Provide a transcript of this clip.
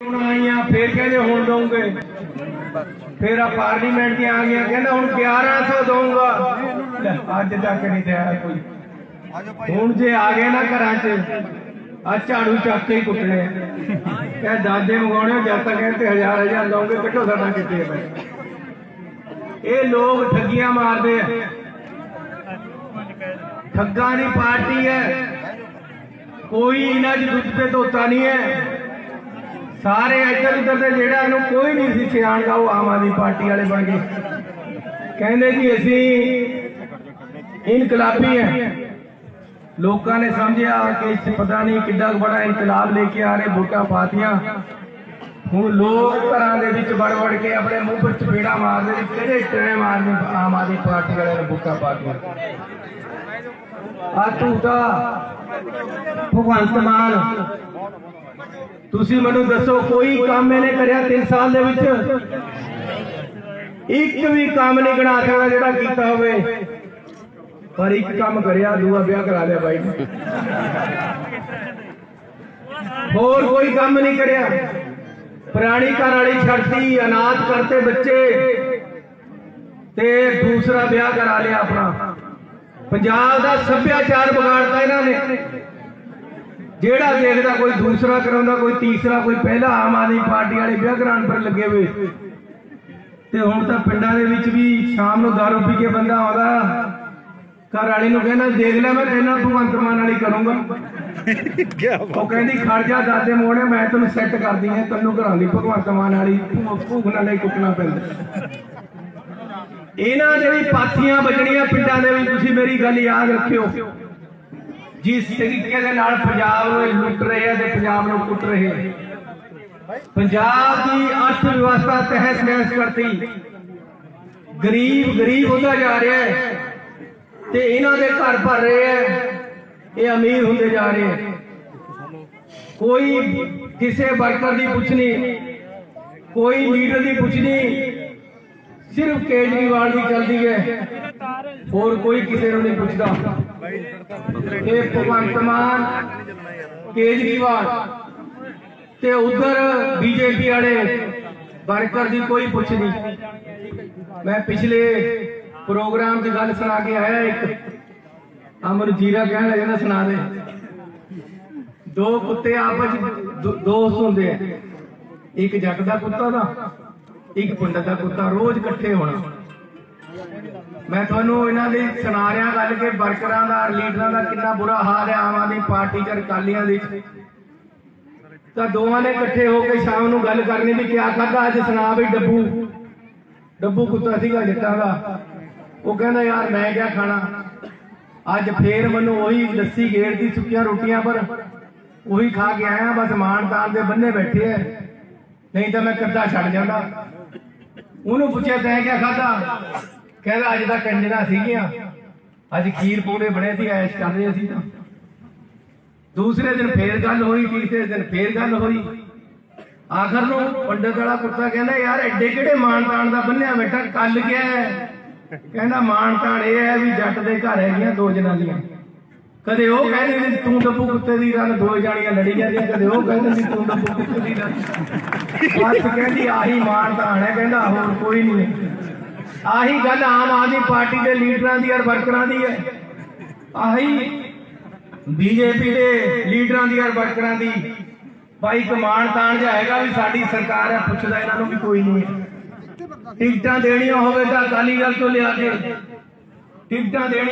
ਹੁਣ ਆਈਆਂ ਫੇਰ ਕਹਿੰਦੇ ਹੁਣ ਦਊਂਗੇ। ਫੇਰ ਆ ਪਾਰਲੀਮੈਂਟ ਦੀਆਂ ਆ ਗਈਆਂ ਕਹਿੰਦਾ ਹੁਣ 1100 ਦਊਂਗਾ। ਲੈ, ਅੱਜ ਤੱਕ ਨਹੀਂ ਦਿਆ ਕੋਈ। ਹੁਣ ਜੇ ਆ ਗਏ ਨਾ ਘਰਾਂ 'ਚ ਆ ਝਾੜੂ ਚੱਕ ਕੇ ਹੀ ਕੁੱਟਣੇ ਆ। ਦਾਦੇ ਮੰਗਾਉਣੇ ਜਦ ਤੱਕ ਕਹਿੰਦੇ ਹਜ਼ਾਰ ਹਜ਼ਾਰ ਦਊਂਗੇ ਕੱਢੋ ਸਾਡਾ ਕਿੱਥੇ ਹੈ ਇਹ ਲੋਕ ਠੱਗੀਆਂ ਮਾਰਦੇ ਆ। ਠੱਗਾਂ ਦੀ ਪਾਰਟੀ ਹੈ। ਕੋਈ ਇਹਨਾਂ ਦੀ ਦੁੱਧ ਤੇ ਧੋਤਾ ਨਹੀਂ ਹੈ। ਸਾਰੇ ਇੱਧਰ ਉੱਧਰ ਦੇ ਜਿਹੜਾ ਇਹਨੂੰ ਕੋਈ ਨਹੀਂ ਸੀ ਸਿਆਣਦਾ ਉਹ ਆਮ ਆਦਮੀ ਪਾਰਟੀ ਵਾਲੇ ਬਣ ਗਏ। ਕਹਿੰਦੇ ਜੀ ਅਸੀਂ ਇਨਕਲਾਬੀ ਹੈ। ਲੋਕਾਂ ਨੇ ਸਮਝਿਆ ਕਿ ਇਸ ਪਤਾ ਨਹੀਂ ਕਿੱਡਾ ਬੜਾ ਇਨਕਲਾਬ ਲੈ ਕੇ ਆ ਰਹੇ ਵੋਟਾਂ ਪਾਤੀਆਂ। ਹੁਣ ਲੋਕ ਘਰਾਂ ਦੇ ਵਿੱਚ ਵੜ ਵੜ ਕੇ ਆਪਣੇ ਮੂੰਹ ਪਰ ਚਪੇੜਾ ਮਾਰਦੇ ਨੇ, ਕਿਹੜੇ ਟਰੇ ਮਾਰਦੇ ਆਮ ਆਦਮੀ ਪਾਰਟੀ ਵਾਲਿਆਂ ਨੇ ਵੋਟਾਂ ਪਾਤੀਆਂ ਆ ਝੂਠਾ। ਭਗਵੰਤ ਮਾਨ ਤੁਸੀਂ ਮੈਨੂੰ ਦੱਸੋ, ਕੋਈ ਕੰਮ ਇਹਨੇ ਕਰਿਆ 3 ਸਾਲ ਦੇ ਵਿੱਚ? ਇੱਕ ਵੀ ਕੰਮ ਨਹੀਂ ਗਣਾ ਸਕਦਾ ਜਿਹੜਾ ਕੀਤਾ ਹੋਵੇ। ਪਰ ਇੱਕ ਕੰਮ ਕਰਿਆ, ਦੂਆ ਵਿਆਹ ਕਰਾ ਲਿਆ ਬਾਈ ਹੋਰ ਕੋਈ ਕੰਮ ਨਹੀਂ ਕਰਿਆ। ਪੁਰਾਣੀ ਘਰ ਵਾਲੀ ਛੱਡਤੀ, ਅਨਾਥ ਕਰਤੇ ਬੱਚੇ। ਤੇ ਦੂਸਰਾ ਵਿਆਹ ਕਰਾ ਲਿਆ ਆਪਣਾ। ਪੰਜਾਬ ਦਾ ਸੱਭਿਆਚਾਰ ਵਿਗਾੜਤਾ ਇਹਨਾਂ ਨੇ। ਜਿਹੜਾ ਦੇਖਦਾ ਕੋਈ ਦੂਸਰਾ ਕਰਾਉਂਦਾ ਕੋਈ ਤੀਸਰਾ ਕੋਈ ਪਹਿਲਾ ਆਮ ਆਦਮੀ ਪਾਰਟੀ ਵਾਲੇ ਵਿਆਹ ਕਰਾਉਣ ਪਰ ਲੱਗੇ ਹੋਏ। ਤੇ ਹੁਣ ਤਾਂ ਪਿੰਡਾਂ ਦੇ ਵਿੱਚ ਵੀ ਸ਼ਾਮ ਨੂੰ ਦਾਰੂ ਪੀ ਕੇ ਬੰਦਾ ਆਉਂਦਾ। ਘਰ ਵਾਲੀ ਨੂੰ ਕਹਿੰਦਾ ਦੇਖ ਲੈ ਮੈਂ ਇਹਨਾਂ ਭਗਵੰਤ ਮਾਨ ਵਾਲੀ ਕਰੂੰਗਾ। ਉਹ ਕਹਿੰਦੀ ਖੜ ਜਾ ਦਾਦੇ ਮੋੜੇ ਮੈਂ ਤੈਨੂੰ ਸੈੱਟ ਕਰਦੀ ਹਾਂ ਤੈਨੂੰ ਕਰਾਉਂਦੀ ਭਗਵੰਤ ਮਾਨ ਵਾਲੀ ਭੂਖ ਨਾਲ ਹੀ ਕੁੱਟਣਾ ਪੈਂਦਾ। ਇਹਨਾਂ ਦੇ ਵੀ ਪਾਥੀਆਂ ਵੱਜਣੀਆਂ ਪਿੰਡਾਂ ਦੇ ਵੀ ਤੁਸੀਂ ਮੇਰੀ ਗੱਲ ਯਾਦ ਰੱਖਿਓ। ਜਿਸ ਤਰੀਕੇ ਦੇ ਨਾਲ ਪੰਜਾਬ ਨੂੰ ਲੁੱਟ ਰਹੇ ਆ ਤੇ ਪੰਜਾਬ ਨੂੰ ਕੁੱਟ ਰਹੇ ਆ। ਪੰਜਾਬ ਦੀ ਅਰਥ ਵਿਵਸਥਾ ਤਹਿਸ ਨਹਿਸ ਕਰਤੀ। ਗਰੀਬ ਗਰੀਬ ਹੁੰਦਾ ਜਾ ਰਿਹਾ ਹੈ ਤੇ ਇਹਨਾਂ ਦੇ ਘਰ ਭਰ ਰਹੇ ਹੈ ਇਹ ਅਮੀਰ ਹੁੰਦੇ ਜਾ ਰਹੇ ਹੈ ਕੋਈ ਕਿਸੇ ਵਰਕਰ ਦੀ ਪੁੱਛਣੀ ਕੋਈ ਲੀਡਰ ਦੀ ਪੁੱਛਣੀ ਸਿਰਫ ਕੇਜਰੀਵਾਲ ਦੀ ਚੱਲਦੀ ਹੈ। ਹੋਰ ਕੋਈ ਕਿਸੇ ਨੂੰ ਨਹੀਂ ਪੁੱਛਦਾ। ਇਹ ਭਗਵੰਤ ਮਾਨ, ਕੇਜਰੀਵਾਲ ਤੇ ਉਧਰ ਬੀਜੇਪੀ ਵਾਲੇ ਵਰਕਰ ਦੀ ਕੋਈ ਪੁੱਛ ਨਹੀਂ। ਮੈਂ ਪਿਛਲੇ ਪ੍ਰੋਗਰਾਮ 'ਚ ਗੱਲ ਸੁਣਾ ਕੇ ਆਇਆ ਇੱਕ। ਅਮਰ ਜੀਰਾ ਕਹਿਣ ਲੱਗਾ ਸੁਣਾ ਦੇ। ਦੋ ਕੁੱਤੇ ਆਪਸ 'ਚ ਦੋਸਤ ਹੁੰਦੇ ਆ। ਇੱਕ ਜੱਟ ਦਾ ਕੁੱਤਾ ਦਾ, ਇੱਕ ਪਿੰਡ ਦਾ ਕੁੱਤਾ, ਰੋਜ਼ ਇਕੱਠੇ ਹੋਣਾ। ਮੈਂ ਤੁਹਾਨੂੰ ਇਹਨਾਂ ਦੀ ਸੁਣਾ ਰਿਹਾ ਗੱਲ ਕਿ ਵਰਕਰਾਂ ਦਾ, ਲੀਡਰਾਂ ਦਾ ਕਿੰਨਾ ਬੁਰਾ ਹਾਲ ਹੈ, ਆਮ ਆਦਮੀ ਪਾਰਟੀ ਚ ਅਕਾਲੀਆਂ ਦੇ। ਤਾਂ ਦੋਵਾਂ ਨੇ ਇਕੱਠੇ ਹੋ ਕੇ ਸ਼ਾਮ ਨੂੰ ਗੱਲ ਕਰਨੀ ਵੀ ਕਿਆ ਖਾਦਾ ਅੱਜ ਸੁਣਾ ਵੀ ਡੱਬੂ। ਡੱਬੂ ਕੁੱਤਾ ਸੀਗਾ ਜੱਟਾਂ ਦਾ। ਉਹ ਕਹਿੰਦਾ, ਯਾਰ, ਮੈਂ ਕਿਆ ਖਾਣਾ? ਅੱਜ ਫੇਰ ਮੈਨੂੰ ਉਹੀ ਲੱਸੀ ਗੇੜਦੀ ਸੁੱਕੀਆਂ ਰੋਟੀਆਂ ਪਰ ਉਹੀ ਖਾ ਕੇ ਆਇਆ, ਬਸ ਮਾਣ ਤਾਣ ਦੇ ਬੰਨੇ ਬੈਠੇ ਐ। ਨਹੀਂ ਤਾਂ ਮੈਂ ਕੱਦਾ ਛੱਡ ਜਾਂਦਾ। ਉਹਨੂੰ ਪੁੱਛਿਆ, ਤੈਂ ਕਿਆ ਖਾਦਾ ਕਹਿੰਦਾ ਅੱਜ ਤਾਂ ਕੰਜਣਾ ਸੀਗੀਆਂ। ਅੱਜ ਖੀਰ ਪੂਰੇ ਬਣੇ ਸੀ, ਐਸ਼ ਕਰ ਰਹੇ ਸੀ ਤਾਂ। ਦੂਸਰੇ ਦਿਨ ਫੇਰ ਗੱਲ ਹੋਈ, ਤੀਸਰੇ ਦਿਨ ਫੇਰ ਗੱਲ ਹੋਈ। ਆਖਰ ਨੂੰ ਪੰਡਤ ਵਾਲਾ ਕੁੱਤਾ ਕਹਿੰਦਾ, ਯਾਰ ਐਡੇ ਕਿਹੜੇ ਮਾਣ ਤਾਣ ਦਾ ਬੰਨਿਆ ਬੈਠਾ, ਕੱਲ ਗਿਆ ਕਹਿੰਦਾ, ਮਾਣ ਤਾਣ ਇਹ ਹੈ ਵੀ ਜੱਟ ਦੇ ਘਰ ਹੈਗੀਆਂ ਦੋ ਜਨਾਨੀਆਂ ਕਦੇ ਉਹ ਕਹਿੰਦੇ ਨੇ, ਤੂੰ ਡੱਬੂ ਕੁੱਤੇ ਦੀ ਰੰਨ, ਦੋ ਜਾਣੀਆਂ ਲੜੀ ਜਾਂਦੀਆਂ ਕਦੇ ਉਹ ਕਹਿੰਦੇ ਸੀ ਤੂੰ ਡੱਬੂ ਕੁੱਤੇ ਦੀ ਰੰਨ। ਬਸ ਕਹਿੰਦੀ, ਆਹੀ ਮਾਣ ਤਾਣ ਹੈ। ਕਹਿੰਦਾ, ਹੋਰ ਕੋਈ ਨਹੀਂ ਆਹੀ ਗੱਲ ਆਮ ਆਦਮੀ ਪਾਰਟੀ ਦੇ ਲੀਡਰਾਂ ਦੀ ਔਰ ਵਰਕਰਾਂ ਦੀ ਹੈ। ਆਹੀ ਬੀਜੇਪੀ ਦੇ ਲੀਡਰਾਂ ਦੀ ਔਰ ਵਰਕਰਾਂ ਦੀ। ਭਾਈ ਕਮਾਨ ਤਾਣ ਜਾਏਗਾ ਵੀ ਸਾਡੀ ਸਰਕਾਰ ਹੈ, ਪੁੱਛਦਾ ਇਹਨਾਂ ਨੂੰ ਵੀ ਕੋਈ ਨਹੀਂ ਟਿਕਟਾਂ ਦੇਣੀਆਂ ਹੋਵੇ ਤਾਂ ਅਕਾਲੀ ਦਲ ਤੋਂ ਲਿਆ ਕੇ। ਟਿਕਟਾਂ ਦੇਣੀਆਂ